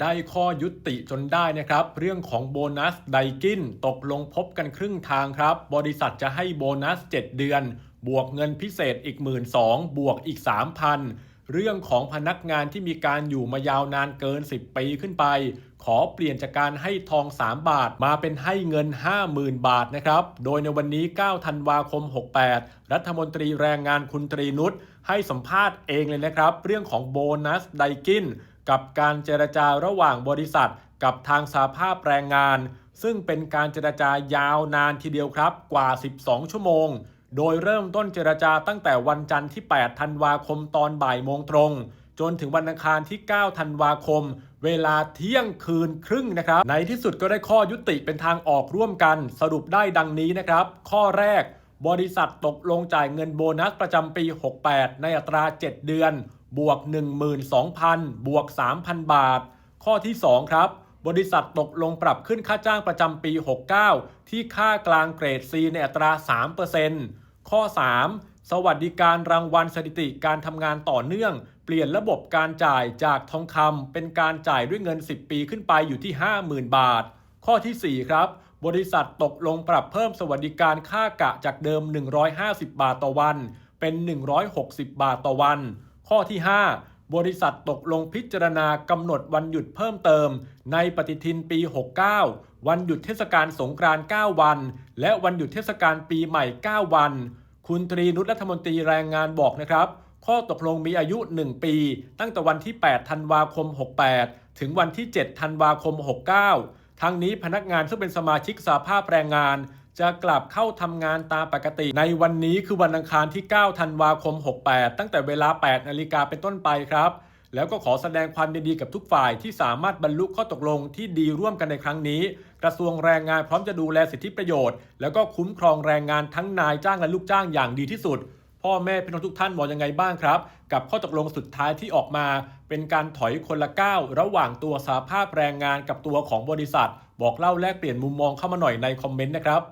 ได้ข้อยุติจนได้นะครับ เรื่องของโบนัสไดกินตกลงพบกันครึ่งทางครับ บริษัทจะให้โบนัส 7 เดือน บวกเงินพิเศษอีก 1 2 0 0 0บวกอีก 3,000 เรื่องของพนักงานที่มีการอยู่มายาวนานเกิน 10 ปีขึ้นไป ขอเปลี่ยนจากการให้ทอง 3 บาทมาเป็นให้เงิน 50,000 บาทนะครับ โดยในวันนี้ 9 ธันวาคม 68 รัฐมนตรีแรงงานคุณตรีนุชให้สัมภาษณ์เองเลยนะครับ เรื่องของโบนัสไดกิน กับการเจรจาระหว่างบริษัท กับทางสาภาพแรงงาน ซึ่งเป็นการเจรจายาวนานทีเดียวครับกว่า 12 ชั่วโมง โดยเริ่มต้นเจรจาตั้งแต่วันจันทร์ที่ 8 ธันวาคมตอนบ่ายโมงตรง จนถึงวันอังคารที่ 9 ธันวาคม เวลาเที่ยงคืนครึ่งนะครับ ในที่สุดก็ได้ข้อยุติเป็นทางออกร่วมกัน สรุปได้ดังนี้นะครับ ข้อแรก บริษัทตกลงจ่ายเงินโบนัสประจำปี 68 ในอัตรา 7 เดือน บวก 12,000 บวก 3,000 บาท ข้อที่ 2 ครับ บริษัทตกลงปรับขึ้นค่าจ้างประจำปี 69 ที่ค่ากลางเกรด C ในอัตรา 3%ข้อ 3 สวัสดิการรางวัลสถิติการทำงานต่อเนื่อง เปลี่ยนระบบการจ่ายจากทองคำเป็นการจ่ายด้วยเงิน 10 ปีขึ้นไปอยู่ที่ 50,000 บาท ข้อทีสี่4 ครับบริษัทตกลงปรับเพิ่มสวัสดิการค่ากะจากเดิม 150 บาทต่อวัน เป็น 160 บาทต่อวัน ข้อที่ 5 บริษัทตกลงพิจารณากำหนดวันหยุดเพิ่มเติม ในปฏิทินปี 69 วันหยุดเทศกาลสงกรานต์9วัน และวันหยุดเทศกาลปีใหม่ 9 วัน คุณตรีนุชรัฐมนตรีแรงงานบอกนะครับ ข้อตกลงมีอายุ 1 ปี ตั้งแต่วันที่ 8 ธันวาคม 68 ถึงวันที่ 7 ธันวาคม 69ทั้งนี้พนักงานซึ่งเป็นสมาชิกสาภาพแรงงาน จะกลับเข้าทำงานตามปกติ ในวันนี้คือวันอังคารที่ 9 ธันวาคม 68 ตั้งแต่เวลา 8 นาฬิกาเป็นต้นไปครับ แล้วก็ขอแสดงความยินดีกับทุกฝ่ายที่สามารถบรรลุข้อตกลงที่ดีร่วมกันในครั้งนี้ กระทรวงแรงงานพร้อมจะดูแลสิทธิประโยชน์ แล้วก็คุ้มครองแรงงานทั้งนายจ้างและลูกจ้างอย่างดีที่สุด พ่อแม่พี่น้องทุกท่านมองยังไงบ้างครับ กับข้อตกลงสุดท้ายที่ออกมา เป็นการถอยคนละก้าวระหว่างตัวสาภาพแรงงานกับตัวของบริษัท บอกเล่าแลกเปลี่ยนมุมมองเข้ามาหน่อยในคอมเมนต์นะครับ